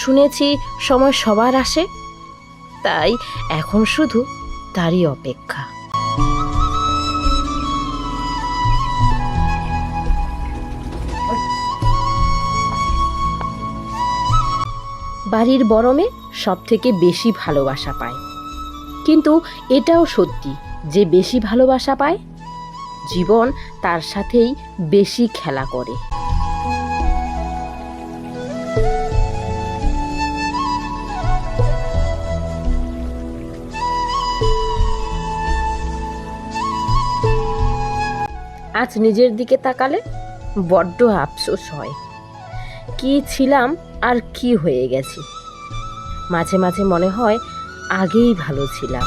শুনেছি সময় সবার আসে। তাই এখন শুধু তারই অপেক্ষা। বাড়ির বরমে সব থেকে বেশি ভালোবাসা পায়। কিন্তু এটাও সত্যি যে বেশি ভালোবাসা পায়? জীবন তার সাথেই বেশি খেলা করে। আজ নিজের দিকে তাকালে বড্ড আফসোস হয়। কি ছিলাম আর কি হয়ে গেছি। মাঝে মাঝে মনে হয় আগেই ভালো ছিলাম।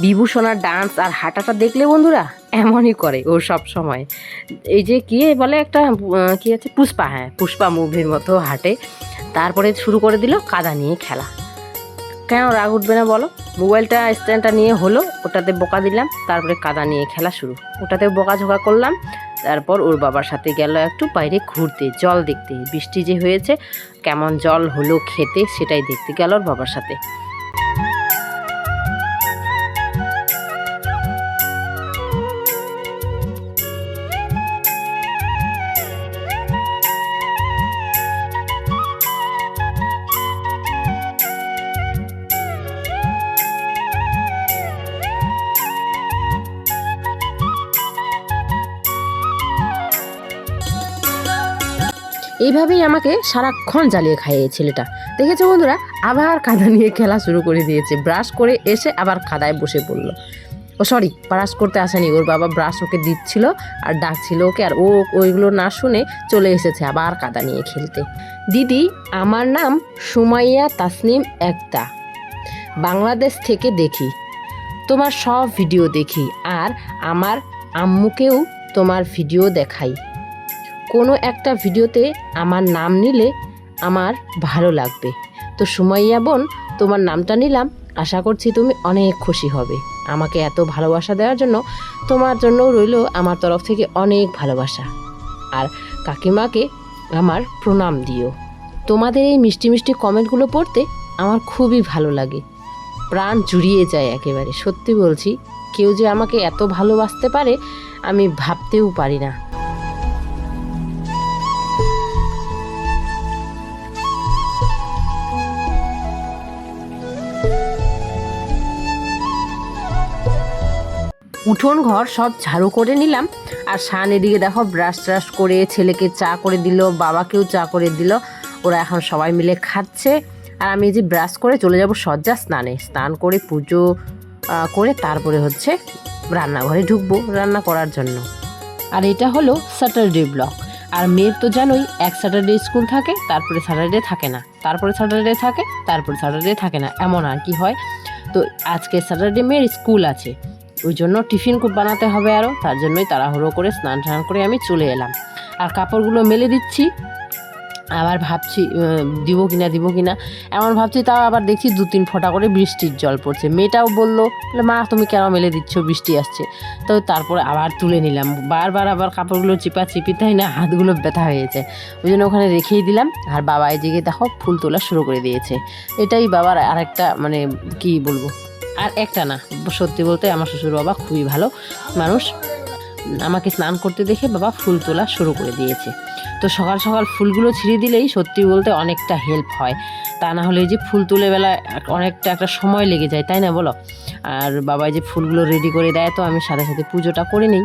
বিভূষণার ডান্স আর হাঁটাটা দেখলে বন্ধুরা এমনই করে ও সব সময়। এই যে কি বলে একটা কি আছে? পুষ্পা হ্যাঁ পুষ্পা মুভির মতো হাঁটে। তারপরে শুরু করে দিল কাদা নিয়ে খেলা। কেন রাগ উঠবে না বলো? মোবাইলটা স্ট্যান্ডটা নিয়ে হলো, ওটাতে বোকা দিলাম, তারপরে কাদা নিয়ে খেলা শুরু। ওটাতে বোকাঝোকা করলাম, তারপর ওর বাবার সাথে গেল একটু বাইরে ঘুরতে, জল দেখতে। বৃষ্টি যে হয়েছে, কেমন জল হলো খেতে, সেটাই দেখতে গেল ওর বাবার সাথে। এইভাবেই আমাকে সারাক্ষণ জ্বালিয়ে খাইয়ে ছেলেটা। দেখেছ বন্ধুরা? আবার কাদা নিয়ে খেলা শুরু করে দিয়েছে। ব্রাশ করে এসে আবার কাদায় বসে পড়ল। ও সরি, ব্রাশ করতে আসেনি। ওর বাবা ব্রাশ ওকে দিচ্ছিল আর ডাকছিল ওকে আর ও ওইগুলো না শুনে চলে এসেছে আবার কাদা নিয়ে খেলতে। দিদি, আমার নাম সুমাইয়া তাসনিম একতা। বাংলাদেশ থেকে দেখি। তোমার সব ভিডিও দেখি আর আমার আম্মুকেও তোমার ভিডিও দেখাই। কোনো একটা ভিডিওতে আমার নাম নিলে আমার ভালো লাগবে। তো সুমাইয়া বোন, তোমার নামটা নিলাম। আশা করছি তুমি অনেক খুশি হবে। আমাকে এত ভালোবাসা দেওয়ার জন্য তোমার জন্যও রইল আমার তরফ থেকে অনেক ভালোবাসা। আর কাকিমাকে আমার প্রণাম দিও। তোমাদের এই মিষ্টি মিষ্টি কমেন্টগুলো পড়তে আমার খুবই ভালো লাগে। প্রাণ জুড়িয়ে যায় একেবারে। সত্যি বলছি, কেউ যে আমাকে এত ভালোবাসতে পারে আমি ভাবতেও পারি না। উঠোন ঘর সব ঝাড়ু করে নিলাম। আর শান এদিকে দেখো ব্রাশ ট্রাশ করে ছেলেকে চা করে দিল, বাবাকেও চা করে দিল। ওরা এখন সবাই মিলে খাচ্ছে। আর আমি যে ব্রাশ করে চলে যাব সজ্জা স্নানে। স্নান করে পুজো করে তারপরে হচ্ছে রান্নাঘরে ঢুকবো রান্না করার জন্য। আর এটা হলো স্যাটারডে ব্লক আর মেয়ের তো জানোই, এক স্যাটারডে স্কুল থাকে, তারপরে স্যাটারডে থাকে না। তারপরে স্যাটারডে থাকে, তারপরে স্যাটারডে থাকে না। এমন আর কি হয়। তো আজকে স্যাটারডে মেয়ের স্কুল আছে। ওই জন্য টিফিন খুব বানাতে হবে আরও তার জন্যই তাড়াহুড়ো করে স্নান টান করে আমি চলে এলাম। আর কাপড়গুলো মেলে দিচ্ছি। আবার ভাবছি দিব কিনা দিব কিনা। এমন ভাবছি তাও আবার দেখছি দু তিন ফোঁটা করে বৃষ্টির জল পড়ছে। মেয়েটাও বলল বলে, মা তুমি কেন মেলে দিচ্ছ? বৃষ্টি আসছে। তো তারপরে আবার তুলে নিলাম। বারবার আবার কাপড়গুলো চিপা চিপি তাই না? হাতগুলো ব্যথা হয়েছে। ওই জন্য ওখানে রেখেই দিলাম। আর বাবা এদিকে দেখো ফুল তোলা শুরু করে দিয়েছে। এটাই বাবার আরেকটা মানে কি বলব? আর একটা না, সত্যি বলতে আমার শ্বশুর বাবা খুবই ভালো মানুষ। আমাকে স্নান করতে দেখে বাবা ফুল তোলা শুরু করে দিয়েছে। তো সকাল সকাল ফুলগুলো ছিঁড়ে দিলেই সত্যি বলতে অনেকটা হেল্প হয়। তা না হলে যে ফুল তুলে বেলা অনেকটা একটা সময় লেগে যায়, তাই না বলো? আর বাবা যে ফুলগুলো রেডি করে দেয়, তো আমি সাথে সাথে পুজোটা করে নিই।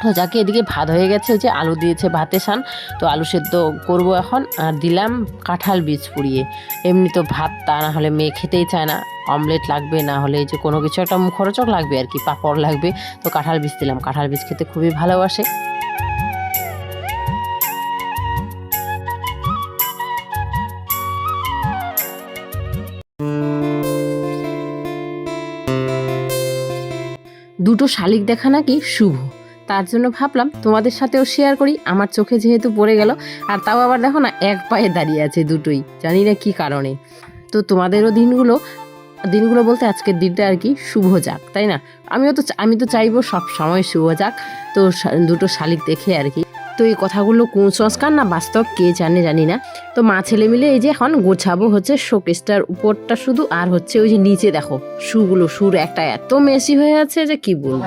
তো যাকে এদিকে ভাত হয়ে গেছে, যে আলু দিয়েছে ভাতে সান, তো আলু সেদ্ধ করব এখন। আর দিলাম কাঁঠাল বীজ পুড়িয়ে। এমনি তো ভাত, তা না হলে মেয়ে খেতেই চায় না। অমলেট লাগবে, না হলে যে কোনো কিছু একটা মুখরোচক লাগবে আর কি, পাঁপড় লাগবে। তো কাঁঠাল বীজ দিলাম। কাঁঠাল বীজ খেতে খুবই ভালোবাসে। দুটো শালিক দেখা নাকি শুভ? তার জন্য ভাবলাম তোমাদের সাথেও শেয়ার করি। আমার চোখে যেহেতু পড়ে গেল, আর তাও আবার দেখো না, এক পায়ে দাঁড়িয়ে আছে দুটোই। জানি না কি কারণে। তো তোমাদেরও দিনগুলো দিনগুলো বলতে আজকের দিনটা আর কি শুভ যাক, তাই না? আমিও তো আমি তো চাইব সব সময় শুভ যাক। তো দুটো শালিক দেখে আর কি। তো এই কথাগুলো কুসংস্কার না বাস্তব, কে জানে, জানি না। তো মা ছেলে মিলে এই যে এখন গোছাবো হচ্ছে শোকেসটার উপরটা শুধু, আর হচ্ছে ওই যে নিচে দেখো, শুগুলো, সুর একটা এত মেশি হয়ে আছে যে কি বলব?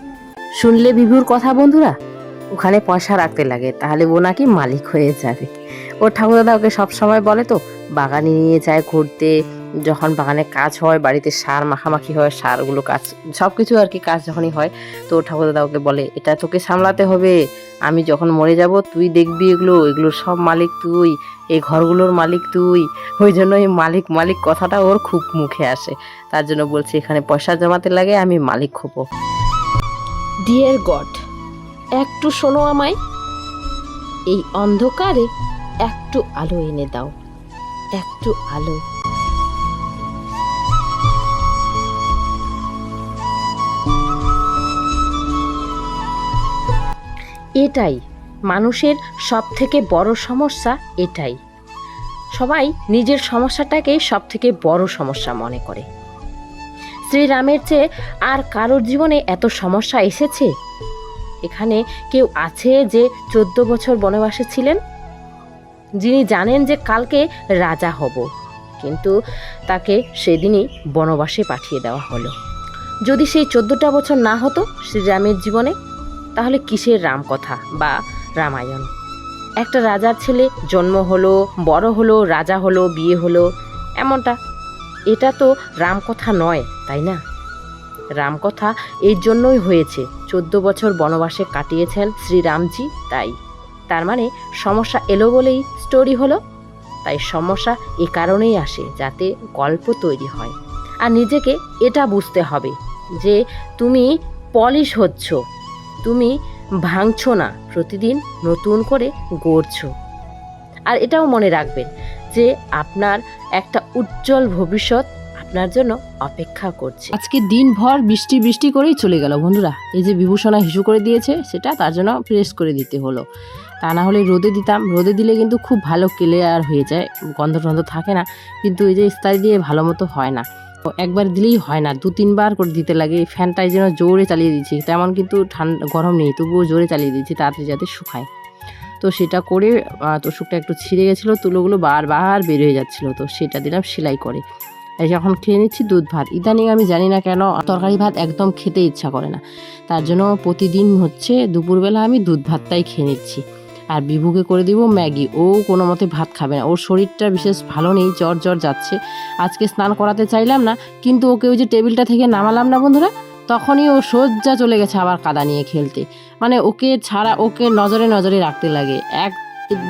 দিতে। শুনলে বিভুর কথা, বন্ধুরা? ওখানে পয়সা রাখতে লাগে, তাহলে ও নাকি মালিক হয়ে যাবে। ওর ঠাকুরদাদা ওকে সবসময় বলে তো, বাগানে নিয়ে যায় ঘুরতে যখন বাগানে কাজ হয়, বাড়িতে সার মাখামাখি হয়, সারগুলো কাজ সব কিছু আর কি কাজ যখনই হয়, তো ওর ঠাকুরদাদা ওকে বলে, এটা তোকে সামলাতে হবে। আমি যখন মরে যাব, তুই দেখবি এগুলো, এগুলোর সব মালিক তুই, এই ঘরগুলোর মালিক তুই। ওই জন্য এই মালিক মালিক কথাটা ওর খুব মুখে আসে। তার জন্য বলছি, এখানে পয়সা জমাতে লাগে, আমি মালিক হব। ডিয়ার গড, একটু শোনো আমায়। এই অন্ধকারে একটু আলো এনে দাও, একটু আলো এটাই। মানুষের সব থেকে বড় সমস্যা এটাই। সবাই নিজের সমস্যাটাকেই সব থেকে বড় সমস্যা মনে করে। শ্রীরামের চেয়ে আর কারোর জীবনে এত সমস্যা এসেছে? এখানে কেউ আছে যে চোদ্দ বছর বনবাসে ছিলেন? যিনি জানেন যে কালকে রাজা হব, কিন্তু তাকে সেদিনই বনবাসে পাঠিয়ে দেওয়া হলো। যদি সেই চোদ্দটা বছর না হতো শ্রীরামের জীবনে তাহলে কিসের রামকথা বা রামায়ণ? একটা রাজার ছেলে জন্ম হলো, বড় হলো, রাজা হলো, বিয়ে হলো, এমনটা। এটা তো রামকথা নয়, তাই না? রামকথা এই জন্যই হয়েছে। চোদ্দ বছর বনবাসে কাটিয়েছেন শ্রীরামজি, তাই। তার মানে সমস্যা এলো বলেই স্টোরি হলো। তাই সমস্যা এ কারণেই আসে, যাতে গল্প তৈরি হয়। আর নিজেকে এটা বুঝতে হবে যে তুমি পলিশ হচ্ছ। তুমি ভাঙছো না, প্রতিদিন নতুন করে গড়ছো। আর এটাও মনে রাখবেন যে আপনার একটা উজ্জ্বল ভবিষ্যৎ আপনার জন্য অপেক্ষা করছে। আজকে দিনভর বৃষ্টি বৃষ্টি করেই চলে গেল বন্ধুরা। এই যে বিভূষণা হিসু করে দিয়েছে, সেটা তার জন্য প্রেস করে দিতে হলো। তা না হলে রোদে দিতাম, রোদে দিলে কিন্তু খুব ভালো ক্লিয়ার হয়ে যায়, গন্ধ টন্ধ থাকে না, কিন্তু এই যে ইস্তারি দিয়ে ভালো মতো হয় না। একবার দিলেই হয় না। দু, তিনবার করে দিতে লাগে। ফ্যানটাই যেন জোরে চালিয়ে দিচ্ছি তেমন কিন্তু ঠান্ডা, গরম নেই, তবুও জোরে চালিয়ে দিচ্ছি তাড়াতাড়ি যাতে শুকায়। তো সেটা করে তোষকটা একটু ছিঁড়ে গেছিল, তুলোগুলো বারবার বের হয়ে যাচ্ছিল। তো সেটা দিলাম সেলাই করে। যখন খেয়ে নিচ্ছি দুধ ভাত। ইদানিং আমি জানি না কেন, তরকারি ভাত একদম খেতে ইচ্ছা করে না। তার জন্য প্রতিদিন হচ্ছে দুপুরবেলা আমি দুধ ভাতটাই খেয়ে নিচ্ছি। আর বিভুকে করে দিব ম্যাগি। ও কোনো মতে ভাত খাবে না। ওর শরীরটা বিশেষ ভালো নেই জ্বর জ্বর যাচ্ছে। আজকে স্নান করাতে চাইলাম না কিন্তু ওকে ওই যে টেবিলটা থেকে নামালাম না বন্ধুরা? তখনই ও সজ্জা চলে গেছে আবার কাদা নিয়ে খেলতে। মানে ওকে ছাড়া ওকে নজরে নজরে রাখতে লাগে। এক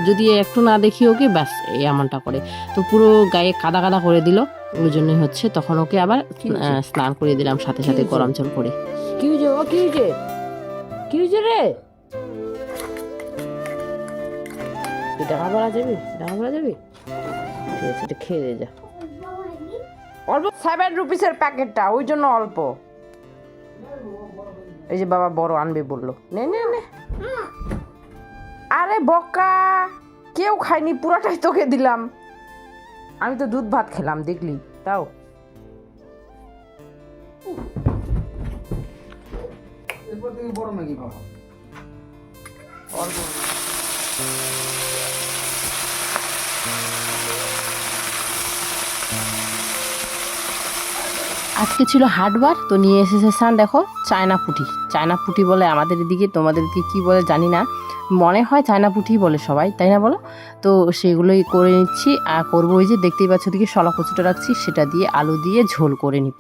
যদি একটু না দেখি ওকে ব্যাস এই এমনটা করে। তো পুরো গায়ে কাদা কাদা করে দিল। ওই জন্যই হচ্ছে তখন ওকে আবার স্নান করে দিলাম সাথে সাথে গরম জল করে। কি হয়েছে? ও কি হয়েছে? কি হয়েছে রে? তুই টাকা ভরা যাবি? টাকা ভরা যাবি? ঠিক আছে এটা খেয়ে যা। অল্প সেভেন রুপিসের প্যাকেটটা ওই জন্য অল্প। এই যে বাবা বড় আনবে বলল। নে নে নে। আরে বকা, কেউ খায়নি, পুরাটাই তোকে দিলাম। আমি তো দুধ ভাত খেলাম, দেখলি? তাও। এরপর থেকে বড় ম্যাগি আজকে ছিল হাটবার, তো নিয়ে এসেছে সান দেখো, চায়না পুঁটি। চায়না পুঁটি বলে আমাদের এদিকে, তোমাদেরকে কি বলে জানি না। মনে হয় চায়না পুঁটি বলে সবাই, তাই না বলো? তো সেগুলোই করে নিচ্ছি। আর করব ওই যে, দেখতেই পাচ্ছ ওদিকে শলা কচুটা রাখছি, সেটা দিয়ে আলু দিয়ে ঝোল করে নিব।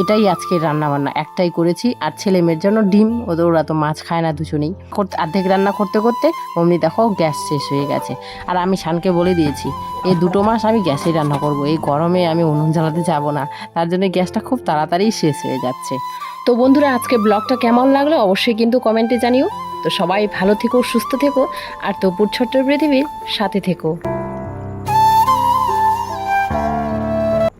এটাই আজকে রান্না বান্না একটাই করেছি, আর ছেলে মেয়ের জন্য ডিম, ওদের ওরা তো মাছ খায় না, দুজনেই। করতে অর্ধেক রান্না করতে করতে, অমনি দেখো গ্যাস শেষ হয়ে গেছে। আর আমি শানকে বলে দিয়েছি এই দুটো মাস আমি গ্যাসেই রান্না করব, এই গরমে আমি উনুন জ্বালাতে যাব না। তার জন্য গ্যাসটা খুব তাড়াতাড়ি শেষ হয়ে যাচ্ছে। তো বন্ধুরা, আজকে ব্লগটা কেমন লাগল অবশ্যই কিন্তু কমেন্টে জানিও। তো সবাই ভালো থেকো, সুস্থ থেকো, আর তপুর ছোট্ট পৃথিবীর সাথে থেকো।